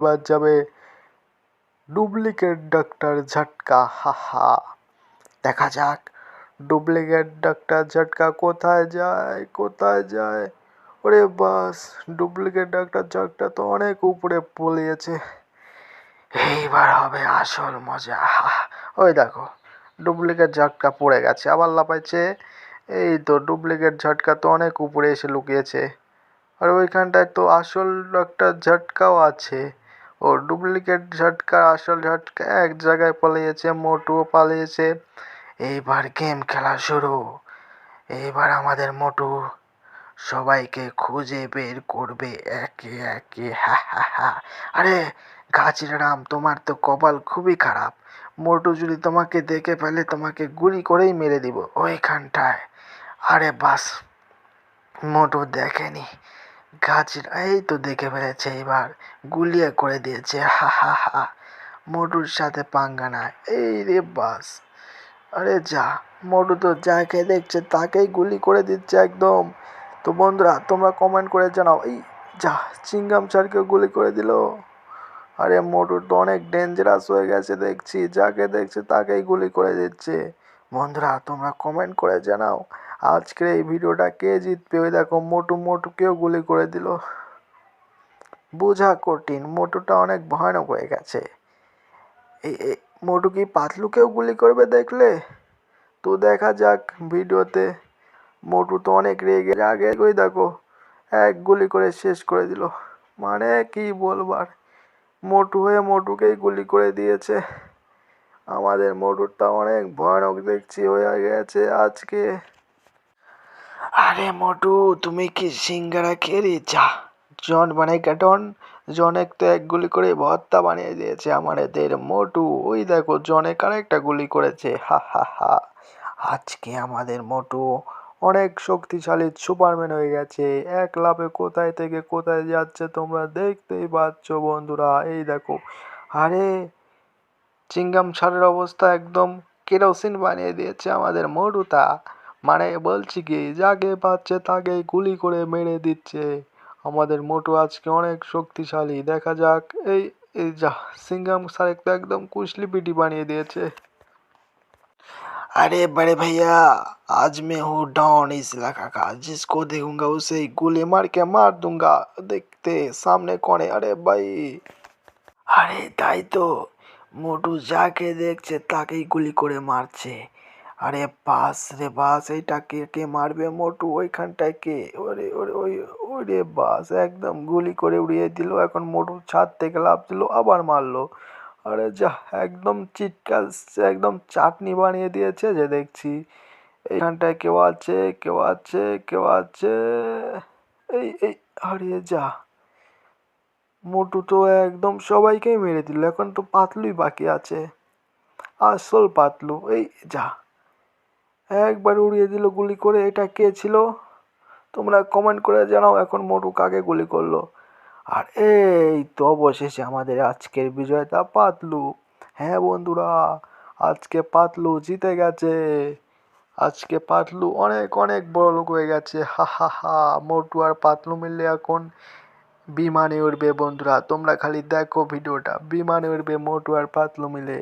এবার যাবে duplicate doctor ঝটকা, হা হা। দেখা যাক, ডুপ্লিকেট ডাক্তার ঝাটকা কোথায় যায় কোথায় যায়? ওরে বাস, ডুপ্লিকেট ডাক্তার ঝাটকা তো অনেক উপরে পলিয়েছে এইবার হবে আসল মজা। ওই দেখো, ডুপ্লিকেট ঝাটকা পড়ে গেছে, আবার লাফাইছে। এই তো, ডুপ্লিকেট ঝটকা তো অনেক উপরে এসে লুকিয়েছে। আর ওইখানটায় তো আসল একটা ঝটকাও আছে। ও ডুপ্লিকেট ঝটকা, আসল ঝটকা এক জায়গায় পালিয়েছে, মোটুও পালিয়েছে। এইবার গেম খেলা শুরু। এইবার আমাদের মোটু সবাইকে খুঁজে বের করবে একে একে। হা হা হা। আরে গাছরাম তোমার তো কপাল খুবই খারাপ। মোটু যদি তোমাকে দেখে ফেলে, তোমাকে গুলি করেই মেরে দিব ওইখানটায়। আরে বাস, মোটু দেখেনি। গাছ এই তো দেখে ফেলেছে এবার, গুলিয়ে করে দিয়েছে, হা হা হা। মোটুর সাথে পাঙ্গা না এই রে বাস। আরে যা, মোটু তো যাকে দেখছে তাকেই গুলি করে দিচ্ছে একদম। তো বন্ধুরা, তোমরা কমেন্ট করে জানাও। এই, যা, চিংগাম স্যারকে গুলি করে দিল। আরে মোটু তো অনেক ডেঞ্জারাস হয়ে গেছে দেখছি, যাকে দেখছে তাকেই গুলি করে দিচ্ছে। বন্ধুরা, তোমরা কমেন্ট করে জানাও। আজকের এই ভিডিওটা কে জিতবে? ওই দেখো, মোটু মোটুকেও গুলি করে দিল। বোঝা কঠিন, মোটুটা অনেক ভয়ানক হয়ে গেছে। এই মোটু কি পাতলুকেও গুলি করবে দেখলে? তো দেখা যাক ভিডিওতে। মোটু তো অনেক রেগে আগে ওই দেখো, এক গুলি করে শেষ করে দিল। মানে কি বলবার মোটু হয়ে মোটুকেই গুলি করে দিয়েছে। আমাদের মোটুরটা অনেক ভয়ানক দেখছি হয়ে গেছে আজকে। আরে মোটু, তুমি কি সিঙ্গারা খেয়ে যা জন বানাই কাটন জনেক তো এক গুলি করে ভর্তা বানিয়ে দিয়েছে আমাদের মোটু। ওই দেখো জনেক আরেকটা গুলি করেছে। হা হা হা। আজকে আমাদের মোটু অনেক শক্তিশালী সুপারম্যান হয়ে গেছে। এক লাফে কোথায় থেকে কোথায় যাচ্ছে তোমরা দেখতেই পাচ্ছ বন্ধুরা। এই দেখো। আরে, চিংগাম ছাড়ের অবস্থা একদম কেরোসিন বানিয়ে দিয়েছে আমাদের মোটুতা মানে বলছি কি যাকে পাচ্ছে তাকে গুলি করে মেরে দিচ্ছে আমাদের মোটু আজকে অনেক শক্তিশালী দেখা যাক এই এই যা সিঙ্গাম সারেক তো একদম কুশলি পিটি বানিয়ে দিয়েছে अरे बड़े भैया आज मैं हूँ डॉन इस इलाका का जिसको देखूंगा उसे गोली मार के मार दूंगा देखते सामने कौन है अरे भाई আরে তাই তো মোটু যাকে দেখছে তাকেই গুলি করে মারছে আরে বাস রে বাস, এইটা কে কে মারবে মোটু? ওইখানটায় কে? ওরে ওরে, ওই, ওরে বাস, একদম গুলি করে উড়িয়ে দিল। এখন মোটু ছাদ থেকে লাভ দিল আবার মারলো। আরে যা, একদম চিটকা একদম চাটনি বানিয়ে দিয়েছে যে দেখছি। এইখানটায় কেউ আছে কেউ আছে কেউ আছে। এই এই, আরে যা। মোটু তো একদম সবাইকেই মেরে দিল, এখন তো পাতলুই বাকি আছে। আসল পাতলু, এই যা। একবার উড়িয়ে দিল গুলি করে, এটা কে ছিল? তোমরা কমেন্ট করে জানাও, এখন মোটু কাকে গুলি করল? আর এই তো অবশেষে আমাদের আজকের বিজয়তা পাতলু। হ্যাঁ বন্ধুরা, আজকে পাতলু জিতে গেছে। আজকে পাতলু অনেক অনেক বড় লোক হয়ে গেছে। হা হা হা, মোটু আর পাতলু মিললে এখন বিমানে উঠবে বন্ধুরা। তোমরা খালি দেখো ভিডিওটা, বিমানে উঠবে মোটু আর পাতলু মিলে।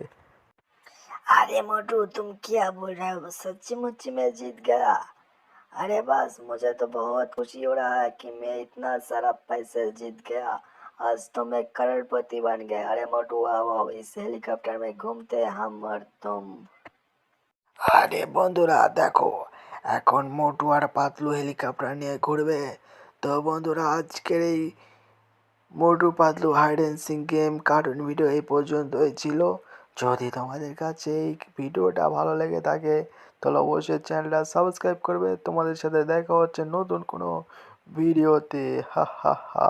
अरे मोटू तुम क्या बोल रहे हो सच्ची मुच्ची में जीत गया अरे बस मुझे तो बहुत खुशी हो रहा है कि मैं इतना सारा पैसे जीत गया आज तो मैं करोड़पति बन गया अरे मोटू आओ आओ इस हेलीकॉप्टर में घूमते हैं हम और तुम আরে বন্ধুরা দেখো এখন মোটু আর পাতলু হেলিকপ্টার নিয়ে ঘুরবে তো বন্ধুরা আজকের এই Motu Patlu hide and seek game cartoon video এই পর্যন্তই ছিল যদি তোমাদের কাছে এই ভিডিওটা ভালো লেগে থাকে, তাহলে অবশ্যই চ্যানেলটা সাবস্ক্রাইব করবে। তোমাদের সাথে দেখা হচ্ছে নতুন কোনো ভিডিওতে। হা হা হা।